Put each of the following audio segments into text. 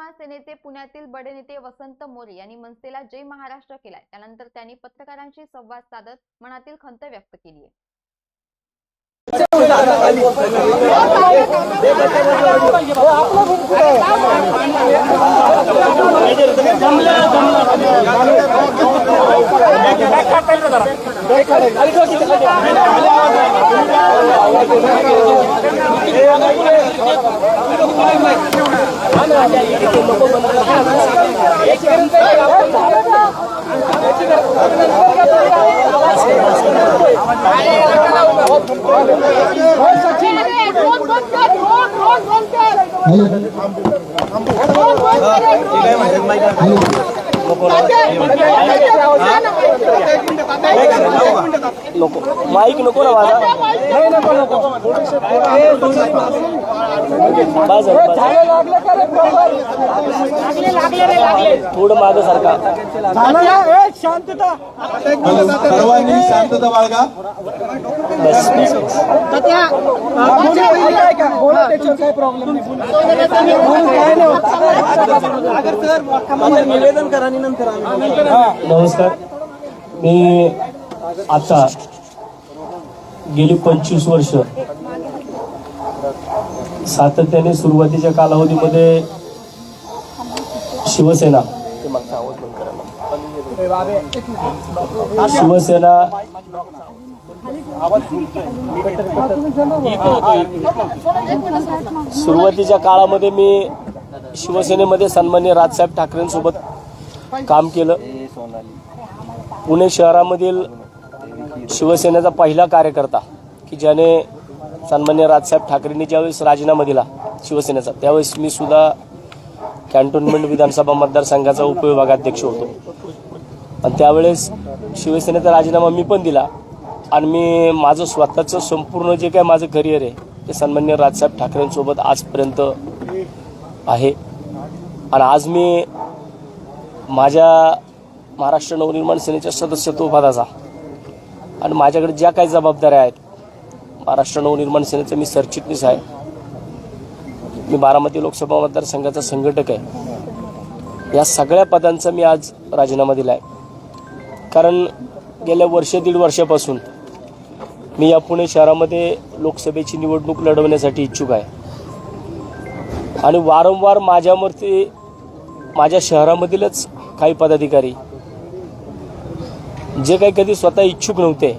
महाराष्ट्र सेनेचे पुण्यातील बडे नेते वसंत मोरे यांनी मनसेला जय महाराष्ट्र केलाय. त्यानंतर त्यांनी पत्रकारांशी संवाद साधत मनातील खंत व्यक्त केली आहे. नको माईक नको ना माझा. नाही नको नको बस थोडं मागं सारखा सर्वांनी शांतता बाळगा. बस बस बस. नमस्कार. मी आता गेली पंचवीस वर्ष सातत्याने सुरुवातीच्या कालावधीमध्ये शिवसेना. शिवसेना सुरुवातीच्या काळामध्ये मी शिवसेनेमध्ये सन्मान्य राजसाहेब ठाकरेंसोबत काम केलं. पुणे शहरामधील शिवसेनेचा पहिला कार्यकर्ता की ज्याने सन्मान्य राजसाहेब ठाकरेंनी ज्यावेळेस राजीनामा दिला शिवसेनेचा त्यावेळेस मी सुद्धा कॅन्टोन्मेंट विधानसभा मतदारसंघाचा उपविभागाध्यक्ष होतो. आणि त्यावेळेस शिवसेनेचा राजीनामा मी पण दिला आणि मी माझं स्वतःचं संपूर्ण जे काय माझं करिअर आहे ते सन्मान्य राजसाहेब ठाकरेंसोबत आजपर्यंत आहे. आणि आज मी माझ्या महाराष्ट्र नवनिर्माण सेनेच्या सदस्यत्व पदाचा आणि माझ्याकडे ज्या काही जबाबदाऱ्या आहेत महाराष्ट्र नवनिर्माण सेनेचं मी सरचिटणीस आहे. मी बारामती लोकसभा मतदारसंघाचा संघटक आहे. या सगळ्या पदांचा मी आज राजीनामा दिला आहे कारण गेल्या वर्ष दीड वर्षापासून मी या पुणे शहरामध्ये लोकसभेची निवडणूक लढवण्यासाठी इच्छुक आहे. आणि वारंवार माझ्यावरती माझ्या शहरामधीलच काही पदाधिकारी जे काही कधी स्वतः इच्छुक नव्हते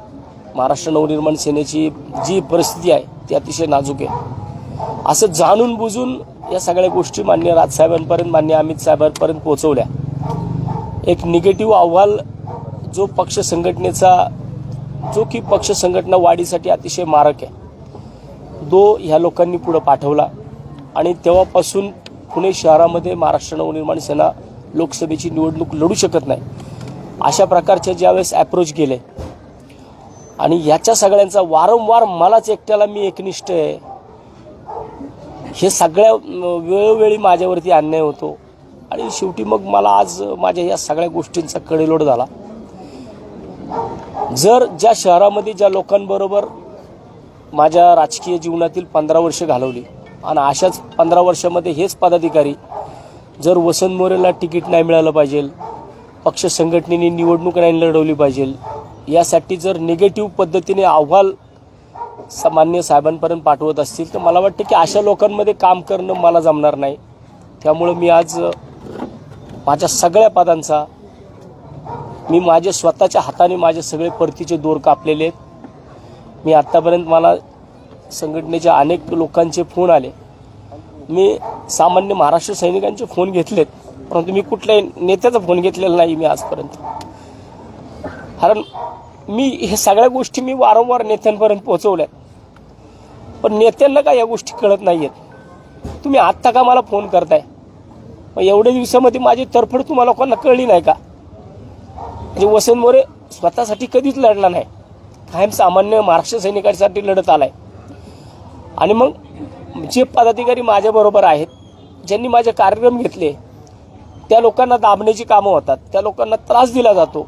महाराष्ट्र नवनिर्माण सेनेची जी परिस्थिती आहे ती अतिशय नाजूक आहे. असं जाणून बुजून या सगळ्या गोष्टी मान्य राजसाहेबांपर्यंत मान्य अमित साहेबांपर्यंत पोहोचवल्या. एक निगेटिव्ह अहवाल जो पक्ष संघटनेचा जो की पक्ष संघटना वाढीसाठी अतिशय मारक आहे. तो ह्या लोकांनी पुढं पाठवला आणि तेव्हापासून पुणे शहरामध्ये महाराष्ट्र नवनिर्माण सेना लोकसभेची निवडणूक लढू शकत नाही. अशा प्रकारच्या ज्यावेळेस अप्रोच गेले आणि याच्या सगळ्यांचा वारंवार मलाच एकट्याला मी एकनिष्ठ आहे. हे सगळ्या वेळोवेळी माझ्यावरती अन्याय होतो. आणि शेवटी मग मला आज माझ्या या सगळ्या गोष्टींचा कडेलोट झाला. जर ज्या शहरामध्ये ज्या लोकांबरोबर माझ्या राजकीय जीवनातील पंधरा वर्ष घालवली आणि अशाच पंधरा वर्षामध्ये हेच पदाधिकारी जर वसंत मोरेला तिकीट नाही मिळालं पाहिजे पक्ष संघटनेने निवडणूक नाही लढवली पाहिजे यासाठी जर निगेटिव्ह पद्धतीने अहवाल सामान्य साहेबांपर्यंत पाठवत असतील तर मला वाटतं की अशा लोकांमध्ये काम करणं मला जमणार नाही. त्यामुळं मी आज माझ्या सगळ्या पदांचा मी माझे स्वतःच्या हाताने माझे सगळे परतीचे दोर कापलेले आहेत. मी आत्तापर्यंत मला संघटनेच्या अनेक लोकांचे फोन आले. मी सामान्य महाराष्ट्र सैनिकांचे फोन घेतलेत परंतु मी कुठल्याही नेत्याचा फोन घेतलेला नाही मी आजपर्यंत. कारण मी हे सगळ्या गोष्टी मी वारंवार नेत्यांपर्यंत पोहोचवल्यात पण नेत्यांना काय या गोष्टी कळत नाही आहेत तुम्ही आत्ता का मला फोन करताय? मग एवढ्या दिवसामध्ये माझी तरफड तुम्हाला लोकांना कळली नाही का? म्हणजे वसंत मोरे स्वतःसाठी कधीच लढला नाही. कायम सामान्य महाराष्ट्र सैनिकांसाठी लढत आलाय. आणि मग जे पदाधिकारी माझ्याबरोबर आहेत ज्यांनी माझे कार्यक्रम घेतले त्या लोकांना दाबण्याची कामं होतात त्या लोकांना त्रास दिला जातो.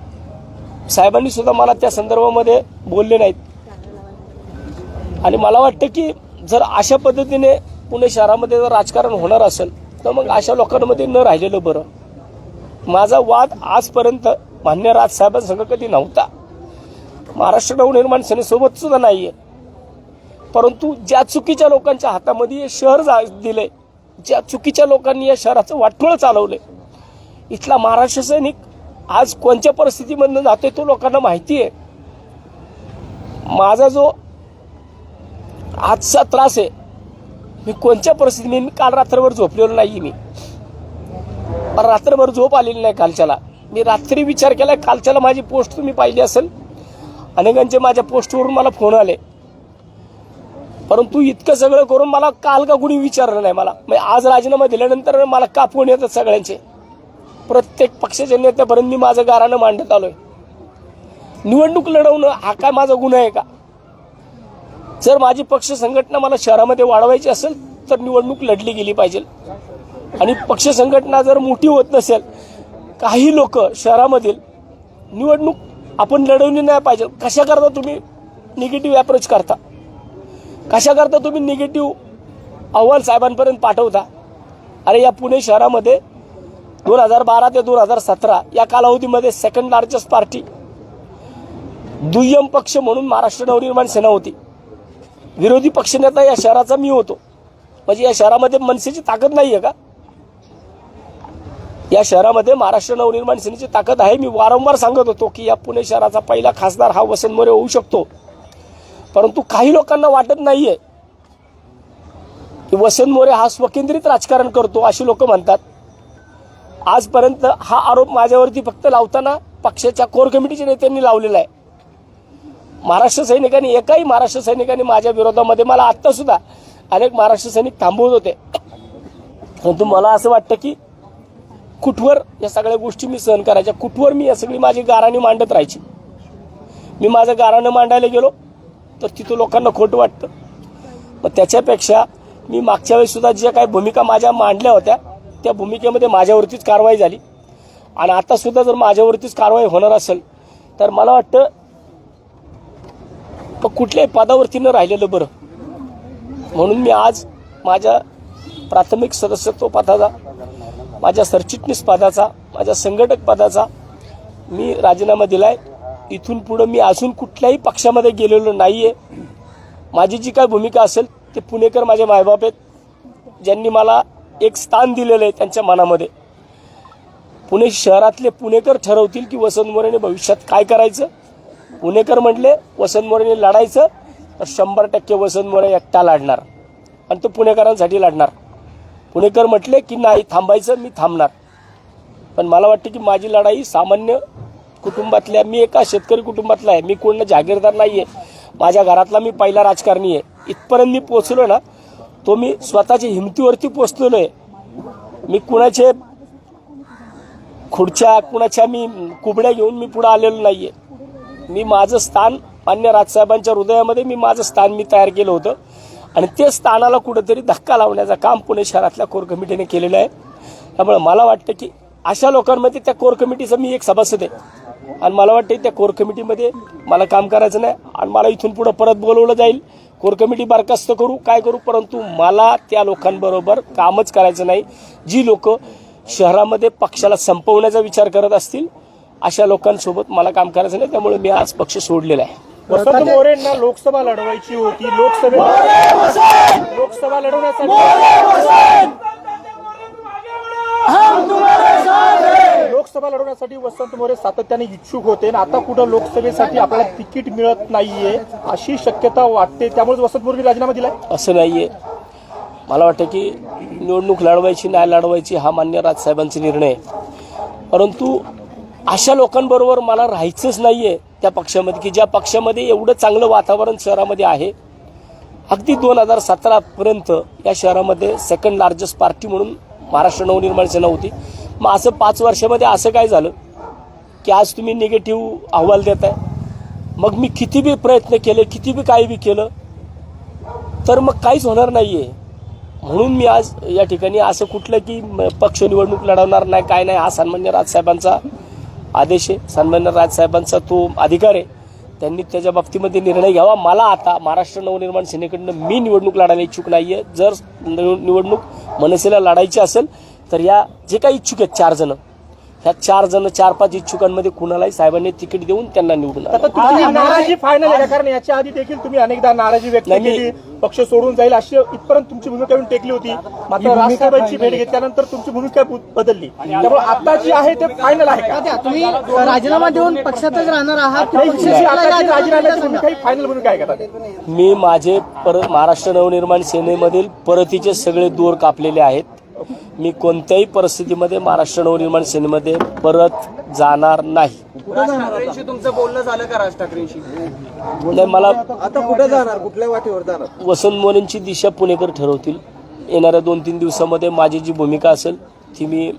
साहेबांनी सुद्धा मला त्या संदर्भामध्ये बोलले नाहीत. आणि मला वाटतं की जर अशा पद्धतीने पुणे शहरामध्ये जर राजकारण होणार असेल तर मग अशा लोकांमध्ये न राहिलेलं बरं. माझा वाद आजपर्यंत मान्य राजसाहेबांसंग कधी नव्हता. महाराष्ट्र नवनिर्माण सेनेसोबत सुद्धा आहे परंतु ज्या चुकीच्या लोकांच्या हातामध्ये हे शहर जा दिले ज्या चुकीच्या लोकांनी या शहराचं वाटोळं चालवलंय इथला महाराष्ट्र सैनिक आज कोणत्या परिस्थितीमधनं जातोय तो लोकांना माहिती आहे. माझा जो आजचा त्रास आहे मी कोणत्या परिस्थितीने मी काल रात्रभर झोपलेलो नाही मी. रात्रभर झोप आलेली नाही कालच्याला. मी रात्री विचार केला कालच्याला माझी पोस्ट तुम्ही पाहिली असेल. अनेकांचे माझ्या पोस्टवरून मला फोन आले. परंतु इतकं सगळं करून मला काल का कुणी विचारलं नाही मला. म्हणजे आज राजीनामा दिल्यानंतर मला का फोन येतात सगळ्यांचे. प्रत्येक पक्षाच्या नेत्यापर्यंत मी माझं गारानं मांडत आलोय. निवडणूक लढवणं हा काय माझा गुन्हा आहे का? जर माझी पक्ष संघटना मला शहरामध्ये वाढवायची असेल तर निवडणूक लढली गेली पाहिजे. आणि पक्ष संघटना जर मोठी होत नसेल काही लोक शहरामधील निवडणूक आपण लढवली नाही पाहिजे. कशाकरता तुम्ही निगेटिव्ह अप्रोच करता? कशाकरता तुम्ही निगेटिव्ह अहवाल साहेबांपर्यंत पाठवता? अरे या पुणे शहरामध्ये दोन हजार बारा ते दोन हजार सतरा या कालावधीमध्ये सेकंड लार्जेस्ट पार्टी दुय्यम पक्ष म्हणून महाराष्ट्र नवनिर्माण सेना होती. विरोधी पक्षनेता या शहराचा मी होतो. म्हणजे या शहरामध्ये मनसेची ताकद नाही आहे का? या शहरामध्ये महाराष्ट्र नवनिर्माण सेनेची ताकद आहे. मी वारंवार सांगत होतो की या पुणे शहराचा पहिला खासदार हा वसंत मोरे होऊ शकतो. परंतु काही लोकांना वाटत नाहीये की वसंत मोरे हा स्वकेंद्रित राजकारण करतो अशी लोक म्हणतात. आजपर्यंत हा आरोप माझ्यावरती फक्त लावताना पक्षाच्या कोर कमिटीच्या नेत्यांनी लावलेला आहे. महाराष्ट्र सैनिकांनी एकाही महाराष्ट्र सैनिकांनी माझ्या विरोधामध्ये मला आत्तासुद्धा अनेक महाराष्ट्र सैनिक थांबवत होते. परंतु मला असं वाटतं की कुठवर या सगळ्या गोष्टी मी सहन करायच्या कुठवर मी या सगळी माझी गाराणी मांडत राहायची? मी माझं गाराणं मांडायला गेलो तर तिथं लोकांना खोटं वाटतं. मग त्याच्यापेक्षा मी मागच्या वेळेस सुद्धा ज्या काही भूमिका माझ्या मांडल्या होत्या त्या भूमिकेमध्ये माझ्यावरतीच कारवाई झाली. आणि आतासुद्धा जर माझ्यावरतीच कारवाई होणार असेल तर मला वाटतं मग कुठल्याही पदावरती न राहिलेलं बरं. म्हणून मी आज माझ्या प्राथमिक सदस्यत्व पदाचा माझ्या सरचिटणीस पदाचा माझ्या संघटक पदाचा मी राजीनामा दिला आहे इथून पुढं मी अजून कुठल्याही पक्षामध्ये गेलेलो नाही आहे माझी जी काय भूमिका असेल ते पुणेकर माझे मायबाप आहेत. ज्यांनी मला एक स्थान दिलेलं आहे त्यांच्या मनामध्ये. पुणे शहरातले पुणेकर ठरवतील की वसंत मोरेने भविष्यात काय करायचं? पुणेकर म्हटले वसंत मोरेने लढायचं तर शंभर टक्के वसंत मोरे एकटा लढणार आणि तो पुणेकरांसाठी लढणार. पुणेकर म्हटले की नाही थांबायचं मी थांबणार. पण मला वाटतं की माझी लढाई सामान्य कुटुंबातल्या मी एका शेतकरी कुटुंबातला आहे मी कोण जागीरदार नाही आहे माझ्या घरातला मी पहिला राजकारणी आहे. इथपर्यंत मी पोचलो ना तो मी स्वतःच्या हिमतीवरती पोचलेलो आहे मी कुणाचे खुर्च्या कुणाच्या मी कुबड्या घेऊन मी पुढे आलेलो नाहीये. मी माझं स्थान मान्य राजसाहेबांच्या हृदयामध्ये मी माझं स्थान मी तयार केलं होतं. आणि ते स्थानाला कुठंतरी धक्का लावण्याचं काम पुणे शहरातल्या कोर कमिटीने केलेलं आहे. त्यामुळे मला वाटतं की अशा लोकांमध्ये त्या कोर कमिटीचा मी एक सभासद आहे. आणि मला वाटतं त्या कोर कमिटीमध्ये मला काम करायचं नाही आणि मला इथून पुढं परत बोलवलं जाईल. कोर कमिटी बरखास्त करू काय करू परंतु मला त्या लोकांबरोबर कामच करायचं नाही. जी लोक शहरामध्ये पक्षाला संपवण्याचा विचार करत असतील अशा लोकांसोबत मला काम करायचं नाही त्यामुळे मी आज पक्ष सोडलेला आहे. वसंत मोरेंना लोकसभा लढवायची होती लोकसभेत लोकसभा लढवण्यासाठी लोकसभा लढवण्यासाठी वसंत मोरे सातत्याने इच्छुक होते आणि आता कुठं लोकसभेसाठी आपल्याला तिकीट मिळत नाहीये अशी शक्यता वाटते. त्यामुळे वसंत मोरे राजीनामा दिलाय? असं नाहीये. मला वाटतं की निवडणूक लढवायची नाही लढवायची हा मान्य राजसाहेबांचा निर्णय. आहे परंतु अशा लोकांबरोबर मला राहायचंच नाहीये त्या पक्षामध्ये की ज्या पक्षामध्ये एवढं चांगलं वातावरण शहरामध्ये आहे. अगदी दोन हजार सतरापर्यंत या शहरामध्ये सेकंड लार्जेस्ट पार्टी म्हणून महाराष्ट्र नवनिर्माण सेना होती. मग असं पाच वर्षामध्ये असं काय झालं की आज तुम्ही निगेटिव्ह अहवाल देत आहे मग मी किती बी प्रयत्न केले किती बी काही बी केलं तर मग काहीच होणार नाही आहे म्हणून मी आज या ठिकाणी असं कुठलं की म- पक्ष निवडणूक लढवणार नाही काय नाही हा सन्मान्य राजसाहेबांचा आदेश आहे. सन्मान्य राजसाहेबांचा तो अधिकार आहे. त्यांनी त्याच्या बाबतीमध्ये निर्णय घ्यावा. मला आता महाराष्ट्र नवनिर्माण सेनेकडनं मी निवडणूक लढायला इच्छुक नाही आहे जर निवडणूक मनसेला लढायची असेल तर या जे काही इच्छुक आहेत चार जणं ह्या चार जण चार पाच इच्छुकांमध्ये कुणालाही साहेबांनी तिकीट देऊन त्यांना निवडून. आता तुमची नाराजी फायनल आहे का? कारण याच्या आधी देखील तुम्ही अनेकदा नाराजी व्यक्त नाही, मी- केली पक्ष सोडून जाईल अशी इथपर्यंत तुमची भूमिका येऊन टेकली होती मात्र राजसाहेबांची भेट घेतल्यानंतर तुमची भूमिका बु- बदलली त्यामुळे आता जी आहे ते फायनल आहे का तुम्ही राजीनामा देऊन पक्षातच राहणार आहात की नाही, पक्ष तुमची सोडलाय आताची का? राजीनाम्याची भूमिका ही फायनल भूमिका आहे का तात्या? मी माझे पर महाराष्ट्र नवनिर्माण सेनेमधील परतीचे सगळे दूर कापलेले आहेत मी कोणत्याही परिस्थितीमध्ये महाराष्ट्र नवनिर्माण सेनेमध्ये परत जाणार नाही. ठाकरेंशी तुमचं बोलणं झालं का राज ठाकरेंशी? नाही मला आता कुठे जाणार? कुठल्या वाटेवर जाणार? वसंत मोरेंची दिशा पुणेकर ठरवतील. येणाऱ्या दोन तीन दिवसामध्ये माझी जी भूमिका असेल ती मी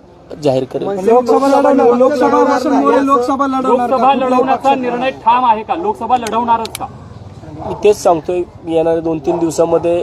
जाहीर करेन. लोकसभा लढवणार लोकसभा वसंत मोरे लोकसभा लोकसभा लढवण्याचा निर्णय ठाम आहे का? लोकसभा लढवणारच का? मी तेच सांगतोय येणाऱ्या दोन तीन दिवसामध्ये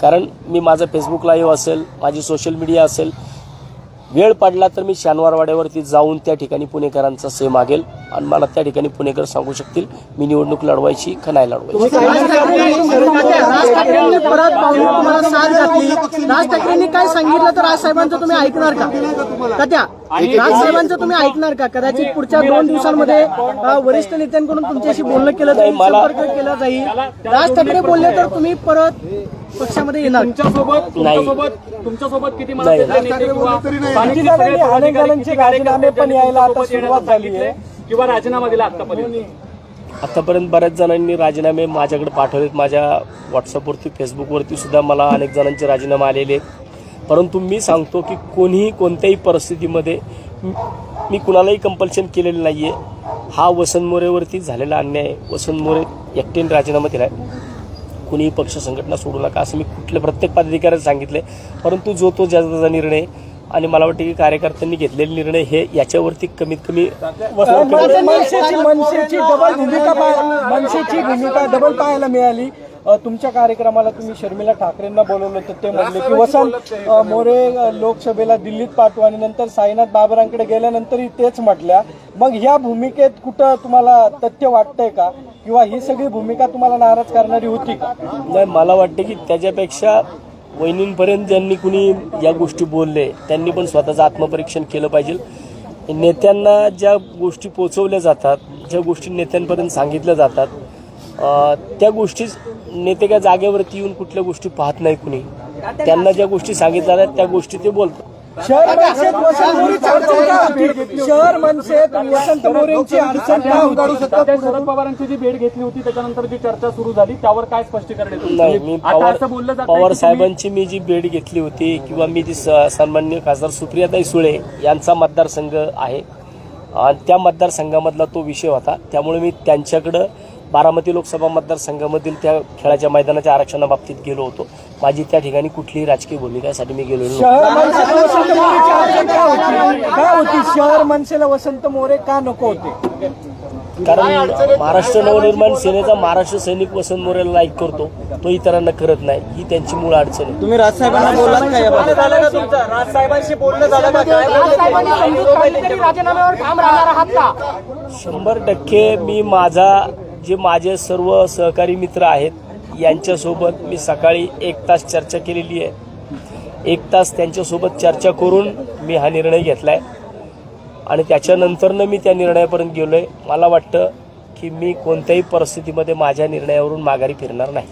कारण मी माझं फेसबुक लाईव्ह असेल माझी सोशल मीडिया असेल वेळ पडला तर मी शनिवारवाड्यावरती जाऊन त्या ठिकाणी पुणेकरांचा से मागेल. आणि मला त्या ठिकाणी पुणेकर सांगू शकतील मी निवडणूक लढवायची का नाही लढवायची. राज ठाकरे- राज ठाकरेंनी परत पाहून तुम्हाला साथ घातली. राज ठाकरेंनी काय सांगितलं तर राज साहेबांचं तुम्ही ऐकणार का? तात्या राज साहेबांचं तुम्ही ऐकणार का? कदाचित पुढच्या दोन दिवसांमध्ये वरिष्ठ नेत्यांकडून तुमच्याशी बोलणं केलं जाईल मला- संपर्क केला जाईल. राज ठाकरे बोलले तर तुम्ही परत पक्षामध्ये येणार. तुमच्यासोबत. तुमच्यासोबत तुमच्यासोबत किती नाही. नेते किंवा पदाधिकारी, किती कार्यकर्ते त्यांनी तुमच्यासोबत येण्याचं सांगितलंय किंवा राजीनामा दिला आतापर्यंत? आतापर्यंत बऱ्याच जणांनी राजीनामे माझ्याकडे पाठवलेत. माझ्या व्हॉट्सअपवरती फेसबुकवरती सुद्धा मला अनेक जणांचे राजीनामे आलेले आहेत. परंतु मी सांगतो की कोणीही कोणत्याही परिस्थितीमध्ये मी- मी कुणालाही कंपल्शन केलेलं नाही आहे हा वसंत मोरेवरती झालेला अन्याय. आहे. वसंत मोरे एकट्याने राजीनामा दिला आहे कुणीही पक्ष संघटना सोडू नका असं मी कुठल्या प्रत्येक पदाधिकाऱ्याला सांगितले परंतु जो तो ज्याचा त्याचा निर्णय आणि मला वाटतं की कार्यकर्त्यांनी घेतलेले निर्णय हे याच्यावरती कमीत कमी मनसेची मनसेची डबल भूमिका मनसेची भूमिका डबल पाहायला मिळाली. तुमच्या कार्यक्रमाला तुम्ही शर्मिला ठाकरेंना बोलवलं तर ते म्हणले की वसंत मोरे लोकसभेला दिल्लीत पाठवू आणि नंतर साईनाथ बाबरांकडे गेल्यानंतरही तेच म्हटल्या. मग ह्या भूमिकेत कुठं तुम्हाला तथ्य वाटतंय का? किंवा ही सगळी भूमिका तुम्हाला नाराज करणारी होती का? नाही मला वाटतं की त्याच्यापेक्षा वहिनींपर्यंत ज्यांनी कुणी या गोष्टी बोलले त्यांनी पण स्वतःचं आत्मपरीक्षण केलं पाहिजे. नेत्यांना ज्या गोष्टी पोचवल्या जातात ज्या गोष्टी नेत्यांपर्यंत सांगितल्या जातात त्या गोष्टी नेते काय जागेवरती येऊन कुठल्या गोष्टी पाहत नाही कुणी. त्यांना ज्या गोष्टी सांगितल्या त्या गोष्टी ते बोलतात. शहर मनसेत वसंत मोरेची अडचण शरद पवारांची जी भेट घेतली होती त्याच्यानंतर जी चर्चा सुरू झाली त्यावर काय स्पष्टीकरण? नाही मी आता पवार असं बोललं जात पवार साहेबांची मी जी भेट घेतली होती किंवा मी जी स- सन्माननीय खासदार सुप्रियाताई सुळे यांचा मतदारसंघ आहे. आणि त्या मतदारसंघामधला तो विषय होता. त्यामुळे मी त्यांच्याकडं बारामती लोकसभा मतदारसंघामधील त्या खेळाच्या मैदानाच्या आरक्षणाबाबतीत गेलो होतो. माझी त्या ठिकाणी कुठलीही राजकीय भूमिकासाठी मी गेलो होती? शहर मनसेला वसंत मोरे का नको होते? कारण महाराष्ट्र नवनिर्माण सेनेचा महाराष्ट्र सैनिक वसंत मोरेला लाईक करतो. तो इतरांना करत नाही. ही त्यांची मूळ अडचण आहे. तुम्ही राजसाहेबांना बोललात राजसाहेबांशी बोलणं झालं शंभर टक्के मी माझा जे माझे सर्व सहकारी मित्र आहेत यांच्यासोबत मी सकाळी एक तास चर्चा केलेली आहे. एक तास त्यांच्यासोबत चर्चा करून मी हा निर्णय घेतला आहे आणि त्याच्यानंतरनं मी त्या निर्णयापर्यंत गेलो आहे मला वाटतं की मी कोणत्याही परिस्थितीमध्ये माझ्या निर्णयावरून माघारी फिरणार नाही.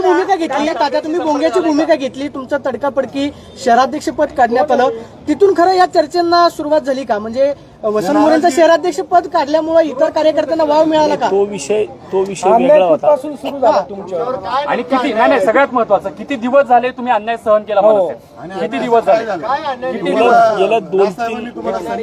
भूमिका घेतली तात्या तुम्ही गोंग्याची भूमिका घेतली तुमचं तडकापडकी शहराध्यक्षपद काढण्यात आलं. तिथून खरं या चर्चेंना सुरुवात झाली का? म्हणजे वसंत मोरेंचं शहराध्यक्षपद काढल्यामुळे इतर कार्यकर्त्यांना वाव मिळाला का? तो विषय तो विषय वेगळा होता. पासून सुरू झाला तुमच्यावर आणि किती नाही नाही सगळ्यात महत्वाचं किती दिवस झाले तुम्ही अन्याय सहन केला मनसेत? किती दिवस झाले? किती दिवस? गेल्या गेल्या दोन तीन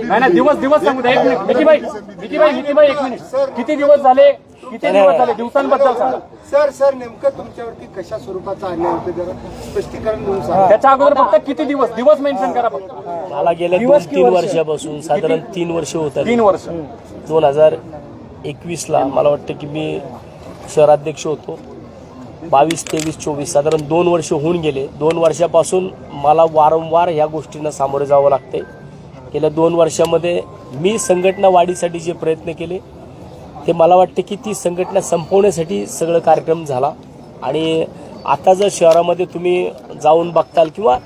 नाही नाही दिवस दिवस सांगू द्या एक मिनिट. मिकीबाई मिकीबाई मिकीबाई एक मिनिट. किती दिवस झाले? किती दिवस झाले? दिवसांबद्दल सांगा. सर सर नेमकं तुमच्यावरती कशा स्वरूपाचा अन्याय होतो जरा स्पष्टीकरण देऊन सांगा. त्याच्या अगोदर फक्त किती दिवस? दिवस मेन्शन करा फक्त. मला गेल्या दोन तीन वर्षापासून. साधारण तीन वर्ष होत तीन वर्ष. दोन हजार एकवीसला मला वाटतं की मी शहराध्यक्ष होतो. बावीस तेवीस चोवीस साधारण दोन वर्ष होऊन गेले. दोन वर्षापासून मला वारंवार ह्या गोष्टींना सामोरे जावं लागते गेल्या दोन वर्षामध्ये मी संघटना वाढीसाठी जे प्रयत्न केले ते मला वाटते की ती संघटना संपवण्यासाठी सगळं कार्यक्रम झाला. आणि आता जर शहरामध्ये तुम्ही जाऊन बघताल किंवा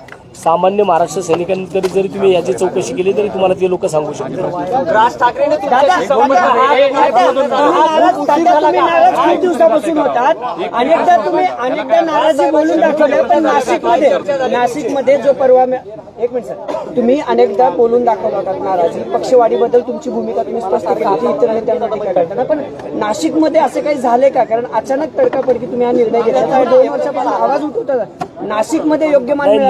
सामान्य महाराष्ट्र सैनिकांकडे जरी तुम्ही याची चौकशी केली तरी तुम्हाला ते लोक सांगू शकतात. राज ठाकरेंनी खूप दिवसापासून होतात. अनेकदा तुम्ही अनेकदा नाराजी बोलून दाखवल्या पण नाशिकमध्ये नाशिकमध्ये जो परवा एक मिनिट सर. तुम्ही अनेकदा बोलून दाखवला होतात नाराजी. पक्षवाढीबद्दल तुमची भूमिका तुम्ही स्पष्ट केली होती इतरांनी त्यांना टीका करताना. पण नाशिकमध्ये असं काही झाले का? कारण अचानक तडकाफडकी तुम्ही हा निर्णय घेतला. काय दोन वर्षापासून आवाज उठवता नाशिकमध्ये योग्य मान नाही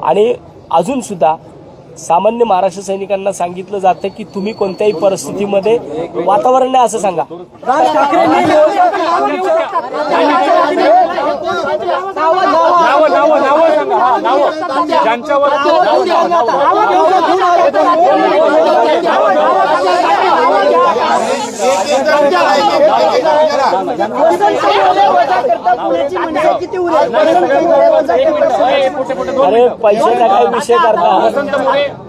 आणि अजूनसुद्धा सामान्य महाराष्ट्र सैनिकांना सांगितलं जातं की तुम्ही कोणत्याही परिस्थितीमध्ये वातावरण नाही असं सांगा. ज्यांच्यावर पुण्याची मनसे किती उरेल वसंत मोरे वजा करतात. अरे पैशाचा काय विषय करता?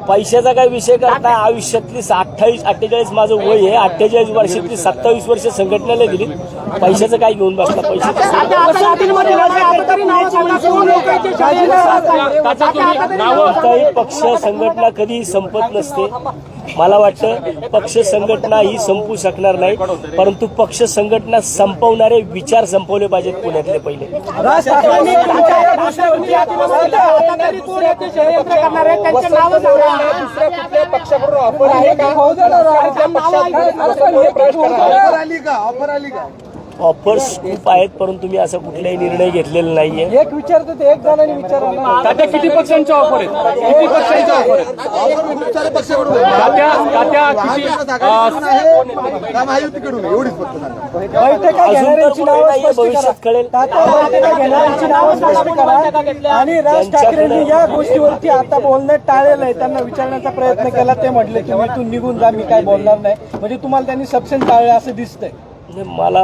पैशाचा काय विषय करता? आयुष्यातली अठ्ठावीस अठ्ठेचाळीस माझं वय आहे. अठ्ठेचाळीस वर्षातली सत्तावीस वर्ष संघटनेला गेली. पैशाचं काय घेऊन बसला पैशाचं पक्ष संघटना कधी संपत नसते. मला वाटतं पक्ष संघटना ही संपू शकणार नाही परंतु पक्ष संघटना संपवणारे विचार संपवले पाहिजेत पुण्यातले पहिले. ऑफर आली का? ऑफर आली का? ऑफर्स खूप आहेत परंतु मी असा कुठलाही निर्णय घेतलेला नाहीये. एक विचारतो ते एक जणांनी विचारला तात्या किती पक्षांच्या ऑफर आहेत? किती पक्षांच्या ऑफर आहेत. तात्या तात्या किती? का बैठका घेणाऱ्यांची नावं स्पष्ट भविष्यात करा. कळेल. तात्या बैठका घेणाऱ्यांची नावं स्पष्ट करा. आणि राज ठाकरेंनी या गोष्टीवरती आता बोलणं टाळलेलं आहे. त्यांना विचारण्याचा प्रयत्न केला ते म्हटले तुम्ही इथून निघून जा मी काय बोलणार नाही. म्हणजे तुम्हाला त्यांनी सबसेंट टाळलं असं दिसतंय. म्हणजे मला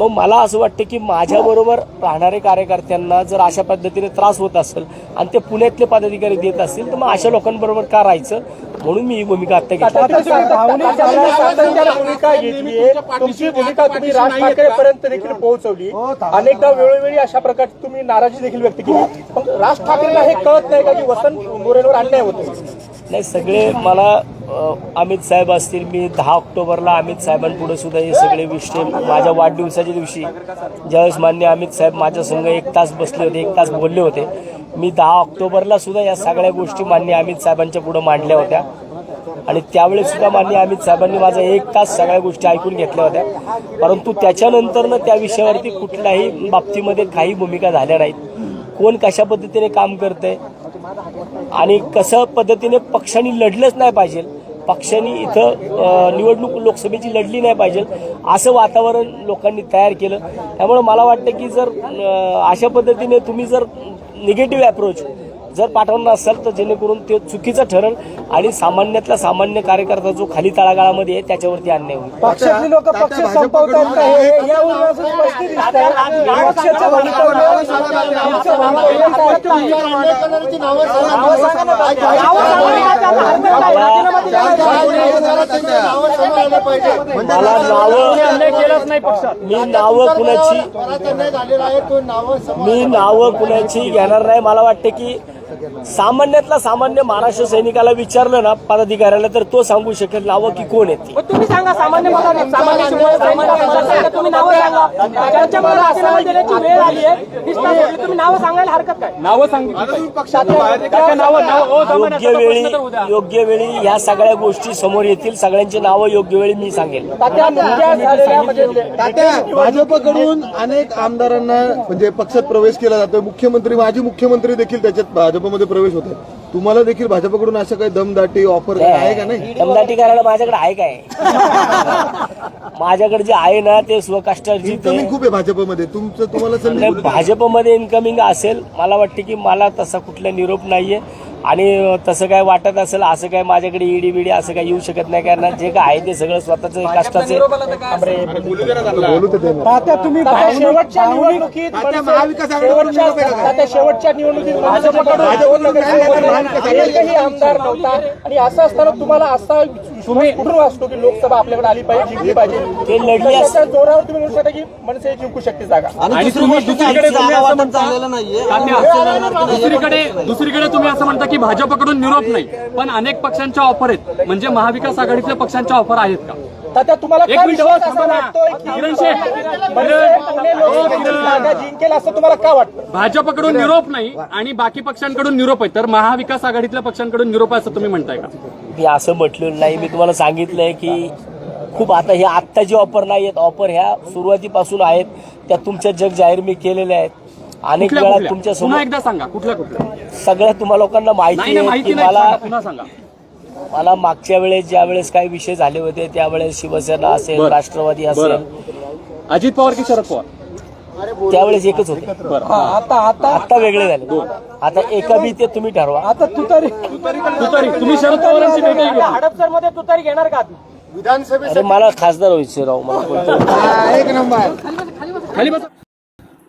मग मला असं वाटतं की माझ्याबरोबर राहणारे कार्यकर्त्यांना जर अशा पद्धतीने त्रास होत असेल आणि ते पुण्यातले पदाधिकारी देत असतील तर मग अशा लोकांबरोबर का राहायचं? म्हणून मी ही भूमिका आत्ता घेतली. तुम्ही सातत्याने भूमिका घेतली तुमची भूमिका तुम्ही राज ठाकरे पर्यंत देखील पोहोचवली. अनेकदा वेळोवेळी अशा प्रकारची तुम्ही नाराजी देखील व्यक्त केली. पण राज ठाकरेंना हे कळत नाही का की वसंत मोरेंवर अन्याय होतो नाही सगळे मला अमित साहेब असतील मी दहा ऑक्टोबरला अमित साहेबांपुढे सुद्धा हे सगळे विषय माझ्या वाढदिवसाच्या दिवशी ज्यावेळेस मान्य अमित साहेब माझ्या संघ एक तास बसले होते एक तास बोलले होते मी दहा ऑक्टोबरला सुद्धा या सगळ्या गोष्टी मान्य अमित साहेबांच्या पुढे मांडल्या होत्या. आणि त्यावेळेस सुद्धा मान्य अमित साहेबांनी माझा एक तास सगळ्या गोष्टी ऐकून घेतल्या होत्या. परंतु त्याच्यानंतरनं त्या विषयावरती कुठल्याही बाबतीमध्ये काही भूमिका झाल्या नाहीत. कोण कशा पद्धतीने काम करतंय? आणि कसं पद्धतीने पक्षांनी लढलंच नाही पाहिजे. पक्षांनी इथं निवडणूक लोकसभेची लढली नाही पाहिजे. असं वातावरण लोकांनी तयार केलं. त्यामुळे मला वाटतं की जर अशा पद्धतीने तुम्ही जर निगेटिव्ह अप्रोच जर पाठवणार असाल तर जेणेकरून ते चुकीचं ठरेल आणि सामान्यातला सामान्य कार्यकर्ता जो खाली तळागाळामध्ये आहे त्याच्यावरती अन्याय होईल पक्षातली लोक पक्ष संपवतात का हे यावरून असं. मला नावं मी नावं कुणाची मी नावं कुणाची घेणार नाही मला वाटतं की सामान्यातला सामान्य महाराष्ट्र सैनिकाला विचारलं ना पदाधिकाऱ्याला तर तो सांगू शकेल नावं की कोण आहेत ती. मग तुम्ही सांगा सामान्य पदाधिकारी सामान्य शिवसेना सैनिकांबद्दल तुम्ही नावं सांगा. त्यांच्यामुळे राजीनामा देण्याची वेळ आली आहे निष्ठा सोडली. तुम्ही नावं सांगायला हरकत काय? नावं सांगितली त्याच्या नावं नाव ओ दमा योग्य वेळी योग्य वेळी ह्या सगळ्या गोष्टी समोर येतील. सगळ्यांची नावं योग्य वेळी मी सांगेल. तात्या नुकत्याच झालेल्या म्हणजे तात्या भाजपकडून अनेक आमदारांना म्हणजे पक्षात प्रवेश केला जातोय. मुख्यमंत्री माजी मुख्यमंत्री देखील त्याच्यात भाजपमध्ये प्रवेश होत तुम्हाला देखील भाजपकडून असं काही दमदाटी ऑफर आहे का नाही? दमदाटी करायला माझ्याकडे आहे काय? माझ्याकडे जे आहे ना ते स्वकष्टाची इन्कमिंग खूप आहे भाजपमध्ये. तुमचं तुम्हाला नाही, भाजपमध्ये इन्कमिंग असेल मला वाटते की मला तसा कुठला निरोप नाहीये. आणि तसं काय वाटत असेल असं काय माझ्याकडे ईडी बिडी असं काय येऊ शकत नाही कारण जे काय आहे ते सगळं स्वतःच कष्टाचे. तात्या तुम्ही भावनिक- शेवटच्या निवडणुकीत शेवटच्या निवडणुकीत भाजपकडून एकही आमदार नव्हता. आणि असं असताना तुम्हाला असा विश्वास कुठून वाचतो की लोकसभा आपल्याकडे आली पाहिजे जिंकली पाहिजे? ते लढली असते त्याच्या जोरावर तुम्ही म्हणू शकता की मनसे जिंकू शकते जागा. आणि तुम्ही दुसरीकडे तुम्ही असं म्हणता तात्या, दुसरीकडे दुसरीकडे तुम्ही असं म्हणता की भाजपकडून निरोप नाही. पण अनेक पक्षांच्या ऑफर आहेत. म्हणजे महाविकास आघाडीतल्या पक्षांच्या ऑफर आहेत का? तात्या तुम्हाला काय विश्वास हो, असा. वाटतोय की जिंकेल असं तुम्हाला का वाटतं भाजपकडून निरोप नाही आणि बाकी पक्षांकडून निरोप आहे. तर महाविकास आघाडीतल्या पक्षांकडून निरोप आहे असं तुम्ही म्हणताय का? मी असं म्हटलेलं नाही. मी तुम्हाला सांगितलंय की खूप आता हे आत्ता जी ऑफर नाही आहेत ऑफर ह्या सुरुवातीपासून आहेत. त्या तुमच्या जग जाहीर मी केलेल्या आहेत. अनेक वेळा तुमच्या पुन्हा समोर एकदा सांगा कुठल्या कुठल्या? सगळ्या तुम्हा लोकांना माहिती ना आहे माहिती की नाही. मला पुन्हा सांगा. मला मागच्या वेळेस ज्या वेळेस काही विषय झाले होते त्यावेळेस शिवसेना असेल बरं. राष्ट्रवादी असेल. बरं अजित पवार की शरद पवार? त्यावेळेस एकच होते. बरं. हा, आता आता आता वेगळे झाले. आता एका बी ते तुम्ही ठरवा. आता तू तरी तुतारी तुम्ही शरद पवारांची भेट घेतली हडपसरमध्ये तुतारी घेणार का विधानसभेत अरे मला खासदार व्हायचे राव मला कोणतं एक नंबर. खाली बसा.